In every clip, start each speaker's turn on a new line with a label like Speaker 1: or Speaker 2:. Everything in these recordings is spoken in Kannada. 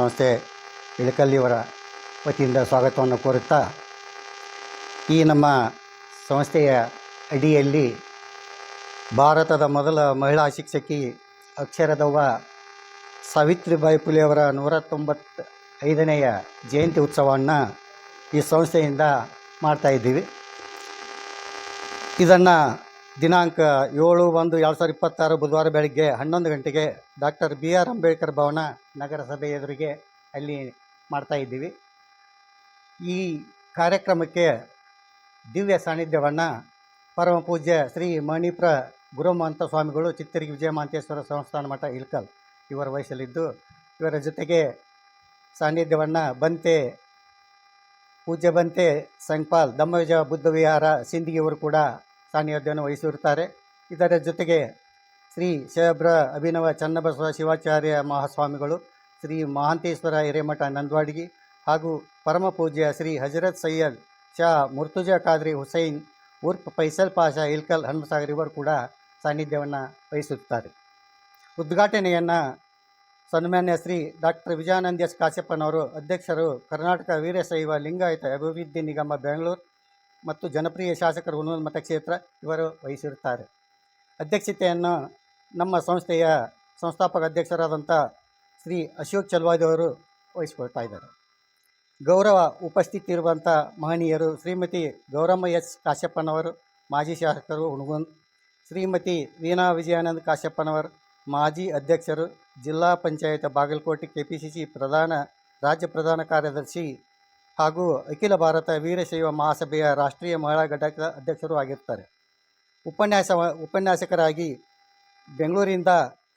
Speaker 1: ಸಂಸ್ಥೆ ಇಳಕಲ್ಲಿಯವರ ವತಿಯಿಂದ ಸ್ವಾಗತವನ್ನು ಕೋರುತ್ತಾ, ಈ ನಮ್ಮ ಸಂಸ್ಥೆಯ ಅಡಿಯಲ್ಲಿ ಭಾರತದ ಮೊದಲ ಮಹಿಳಾ ಶಿಕ್ಷಕಿ ಅಕ್ಷರದವ್ವ ಸಾವಿತ್ರಿಬಾಯಿ ಪುಲೆಯವರ ನೂರ ತೊಂಬತ್ತ ಐದನೆಯ ಜಯಂತಿ ಉತ್ಸವವನ್ನು ಈ ಸಂಸ್ಥೆಯಿಂದ ಮಾಡ್ತಾ ಇದ್ದೀವಿ. ಇದನ್ನು ದಿನಾಂಕ ಏಳು ಒಂದು ಎರಡು ಸಾವಿರದ ಇಪ್ಪತ್ತಾರು ಬುಧವಾರ ಬೆಳಗ್ಗೆ ಹನ್ನೊಂದು ಗಂಟೆಗೆ doctor B R Ambedkar Bhavan ನಗರಸಭೆ ಎದುರಿಗೆ ಅಲ್ಲಿ ಮಾಡ್ತಾ ಇದ್ದೀವಿ. ಈ ಕಾರ್ಯಕ್ರಮಕ್ಕೆ ದಿವ್ಯ ಸಾನ್ನಿಧ್ಯವನ್ನು ಪರಮ ಪೂಜ್ಯ ಶ್ರೀ ಮಣಿಪ್ರ ಗುರುಮಂತ ಸ್ವಾಮಿಗಳು ಚಿತ್ತರಿಗೆ ವಿಜಯಮಾಂತೇಶ್ವರ ಸಂಸ್ಥಾನ ಮಠ ಇಲ್ಕಲ್ ಇವರ ವಯಸ್ಸಲ್ಲಿದ್ದು ಇವರ ಜೊತೆಗೆ ಸಾನ್ನಿಧ್ಯವನ್ನು ಬಂತೆ, ಪೂಜ್ಯ ಬಂತೆ ಸಂಪಾಲ್ ದಮ್ಮವಿಜಯ ಬುದ್ಧ ವಿಹಾರ ಸಿಂಧಿಗಿಯವರು ಕೂಡ ಸಾನ್ನಿಧ್ಯವನ್ನು ವಹಿಸಿರುತ್ತಾರೆ. ಇದರ ಜೊತೆಗೆ ಶ್ರೀ ಶೇಬ್ರ ಅಭಿನವ ಚನ್ನಬಸವ ಶಿವಾಚಾರ್ಯ ಮಹಾಸ್ವಾಮಿಗಳು, ಶ್ರೀ ಮಹಾಂತೇಶ್ವರ ಹಿರೇಮಠ ನಂದ್ವಾಡಿಗಿ ಹಾಗೂ ಪರಮ ಪೂಜ್ಯ ಶ್ರೀ ಹಜರತ್ ಸೈಯದ್ ಶಾ ಮುರ್ತುಜಾ ಖಾದ್ರಿ ಹುಸೈನ್, ಉರ್ಫ್ ಫೈಸಲ್ ಪಾಷಾ, ಇಲ್ಕಲ್ ಹನುಮಸಾಗರ್ ಇವರು ಕೂಡ ಸಾನ್ನಿಧ್ಯವನ್ನು ವಹಿಸುತ್ತಾರೆ. ಉದ್ಘಾಟನೆಯನ್ನು ಸನ್ಮಾನ್ಯ ಶ್ರೀ ಡಾಕ್ಟರ್ ವಿಜಯಾನಂದ ಎಸ್ ಕಾಶ್ಯಪ್ಪನವರು ಅಧ್ಯಕ್ಷರು ಕರ್ನಾಟಕ ವೀರಶೈವ ಲಿಂಗಾಯತ ಅಭಿವೃದ್ಧಿ ನಿಗಮ ಬೆಂಗಳೂರು ಮತ್ತು ಜನಪ್ರಿಯ ಶಾಸಕರು ಹುನೂರು ಮತಕ್ಷೇತ್ರ ಇವರು ವಹಿಸಿರುತ್ತಾರೆ. ಅಧ್ಯಕ್ಷತೆಯನ್ನು ನಮ್ಮ ಸಂಸ್ಥೆಯ ಸಂಸ್ಥಾಪಕ ಅಧ್ಯಕ್ಷರಾದಂಥ ಶ್ರೀ ಅಶೋಕ್ ಚಲ್ವಾದಿ ಅವರು ವಹಿಸಿಕೊಳ್ತಾ ಇದ್ದಾರೆ. ಗೌರವ ಉಪಸ್ಥಿತಿ ಇರುವಂಥ ಮಹನೀಯರು ಶ್ರೀಮತಿ ಗೌರಮ್ಮ ಎಸ್ ಕಾಶ್ಯಪ್ಪನವರು, ಮಾಜಿ ಶಾಸಕರು ಹುಣಗುಂದ್ ಶ್ರೀಮತಿ ವೀಣಾ ವಿಜಯಾನಂದ ಕಾಶ್ಯಪ್ಪನವರು, ಮಾಜಿ ಅಧ್ಯಕ್ಷರು ಜಿಲ್ಲಾ panchayat Bagalkote K P C C ಪ್ರಧಾನ ರಾಜ್ಯ ಪ್ರಧಾನ ಕಾರ್ಯದರ್ಶಿ ಹಾಗೂ ಅಖಿಲ ಭಾರತ ವೀರಶೈವ ಮಹಾಸಭೆಯ ರಾಷ್ಟ್ರೀಯ ಮಹಿಳಾ ಘಟಕದ ಅಧ್ಯಕ್ಷರು ಆಗಿರ್ತಾರೆ. ಉಪನ್ಯಾಸ, ಉಪನ್ಯಾಸಕರಾಗಿ ಬೆಂಗಳೂರಿಂದ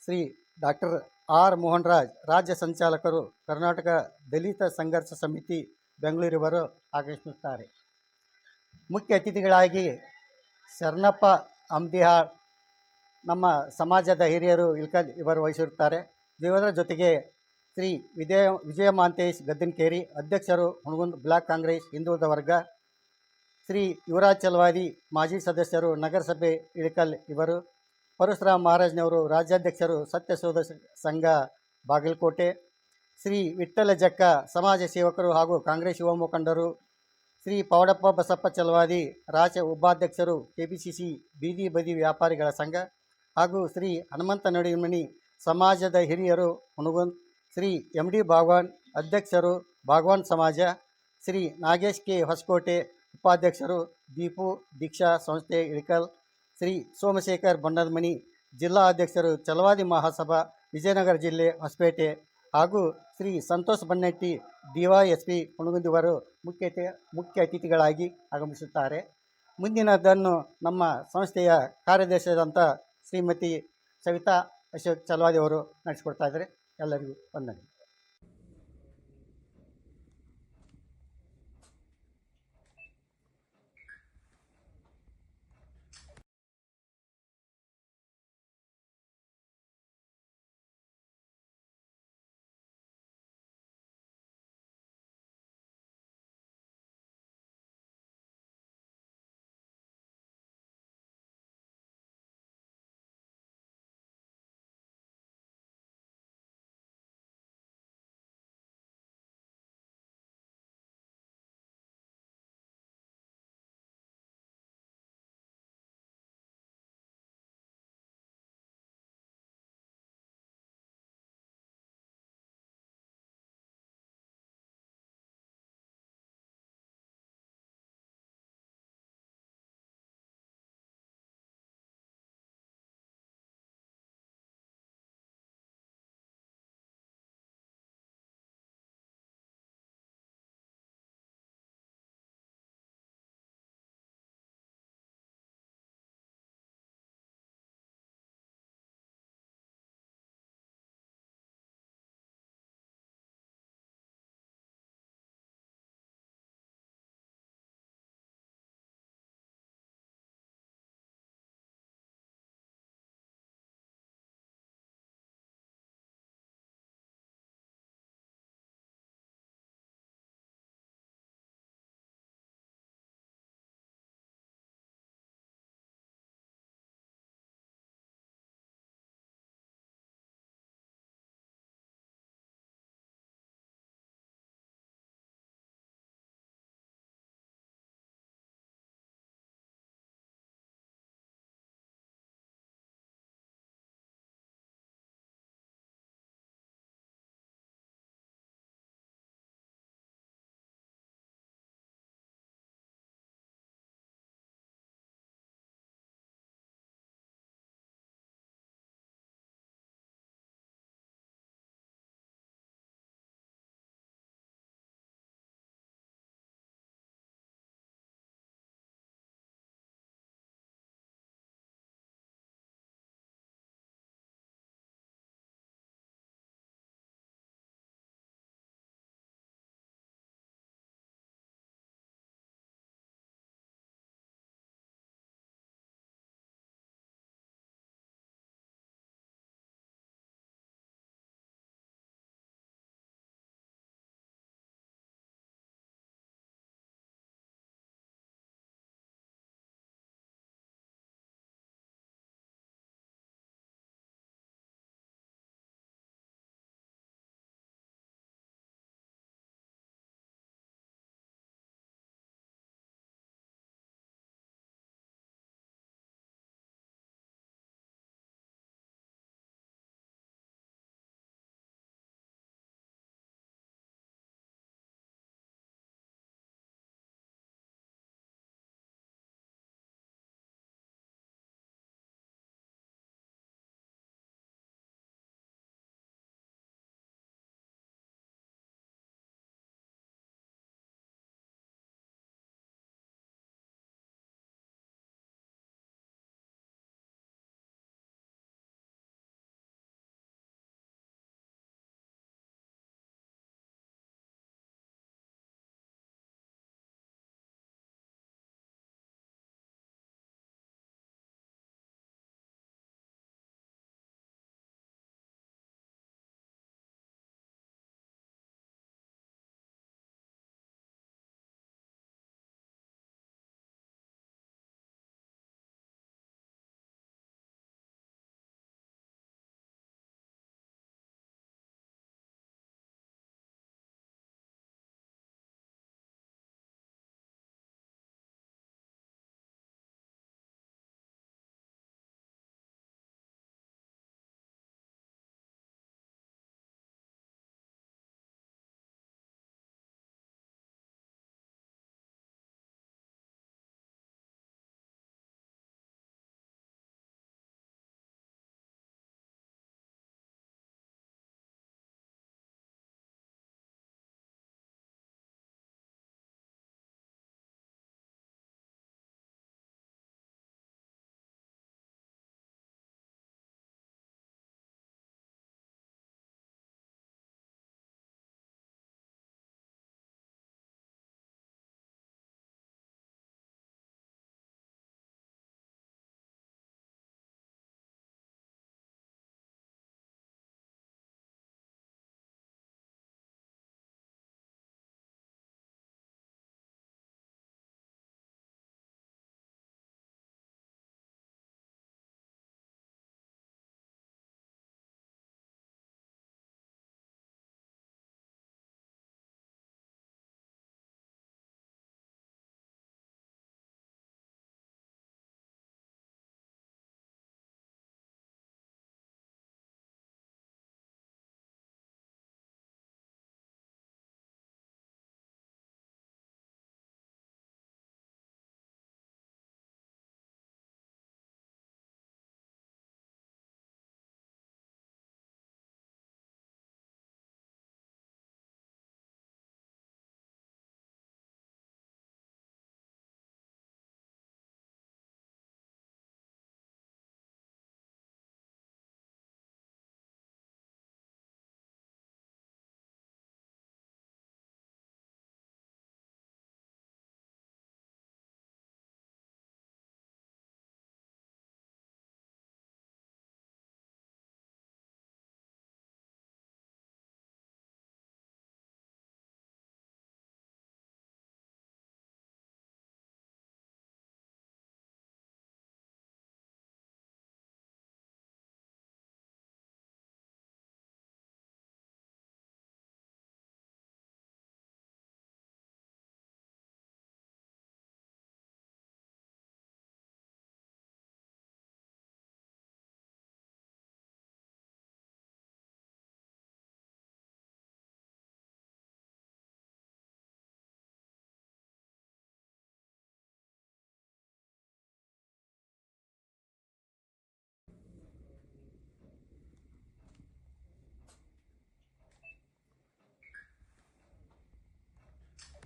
Speaker 1: ಶ್ರೀ ಡಾಕ್ಟರ್ ಆರ್ ಮೋಹನ್ ರಾಜ್ ರಾಜ್ಯ ಸಂಚಾಲಕರು ಕರ್ನಾಟಕ ದಲಿತ ಸಂಘರ್ಷ ಸಮಿತಿ ಬೆಂಗಳೂರಿವರು ಆಗಮಿಸುತ್ತಾರೆ. ಮುಖ್ಯ ಅತಿಥಿಗಳಾಗಿ ಶರಣಪ್ಪ ಅಂಬಿಹಾಳ್ ನಮ್ಮ ಸಮಾಜದ ಹಿರಿಯರು ಇಲ್ಕಲ್ ಇವರು ವಹಿಸಿರುತ್ತಾರೆ. ಇವರ ಜೊತೆಗೆ ಶ್ರೀ ವಿಜಯ ವಿಜಯ ಮಾಂತೇಶ್ ಗದ್ದಿನಕೇರಿ ಅಧ್ಯಕ್ಷರು ಹುಣಗುಂದ್ ಬ್ಲಾಕ್ ಕಾಂಗ್ರೆಸ್ ಹಿಂದುಳಿದ ವರ್ಗ, ಶ್ರೀ ಯುವರಾಜ್ ಚಲವಾದಿ ಮಾಜಿ ಸದಸ್ಯರು ನಗರಸಭೆ ಇಳಕಲ್ ಇವರು, ಪರಶುರಾಮ್ ಮಹಾರಾಜ್ನವರು ರಾಜ್ಯಾಧ್ಯಕ್ಷರು ಸತ್ಯಶೋಧ ಸಂಘ ಬಾಗಲಕೋಟೆ, ಶ್ರೀ ವಿಠ್ಠಲ ಜಕ್ಕ ಸಮಾಜ ಸೇವಕರು ಹಾಗೂ ಕಾಂಗ್ರೆಸ್ ಯುವ ಮುಖಂಡರು, ಶ್ರೀ ಪೌಡಪ್ಪ ಬಸಪ್ಪ ಚಲವಾದಿ ರಾಜ್ಯ ಉಪಾಧ್ಯಕ್ಷರು ಕೆ ಪಿ ಸಿ ಸಿ ಬೀದಿ ಬದಿ ವ್ಯಾಪಾರಿಗಳ ಸಂಘ ಹಾಗೂ ಶ್ರೀ ಹನುಮಂತ ನಡಿಮಣಿ ಸಮಾಜದ ಹಿರಿಯರು ಹುಣಗುಂದ್ ಶ್ರೀ ಎಂ ಡಿ ಭಾಗವಾನ್ ಅಧ್ಯಕ್ಷರು, ಭಾಗವಾನ್ ಸಮಾಜ, ಶ್ರೀ ನಾಗೇಶ್ ಕೆ ಹೊಸಕೋಟೆ ಉಪಾಧ್ಯಕ್ಷರು, ದೀಪು ದೀಕ್ಷಾ ಸಂಸ್ಥೆ ಇಳಕಲ್, ಶ್ರೀ ಸೋಮಶೇಖರ್ ಬಣ್ಣದಮಣಿ ಜಿಲ್ಲಾ ಅಧ್ಯಕ್ಷರು ಚಲವಾದಿ ಮಹಾಸಭಾ, ವಿಜಯನಗರ ಜಿಲ್ಲೆ ಹೊಸಪೇಟೆ ಹಾಗೂ ಶ್ರೀ ಸಂತೋಷ್ ಬನ್ನಟ್ಟಿ, ಡಿವೈಎಸ್ಪಿ ಹುಣಗುಂದಿವರು ಮುಖ್ಯ ಮುಖ್ಯ ಅತಿಥಿಗಳಾಗಿ ಆಗಮಿಸುತ್ತಾರೆ. ಮುಂದಿನದನ್ನು ನಮ್ಮ ಸಂಸ್ಥೆಯ ಕಾರ್ಯದರ್ಶಿಯಾದಂಥ ಶ್ರೀಮತಿ ಸವಿತಾ ಅಶೋಕ್ ಚಲವಾದಿ ಅವರು ನಡೆಸಿಕೊಡ್ತಾ ಇದ್ದಾರೆ. ಎಲ್ಲರಿಗೂ ವಂದನೆ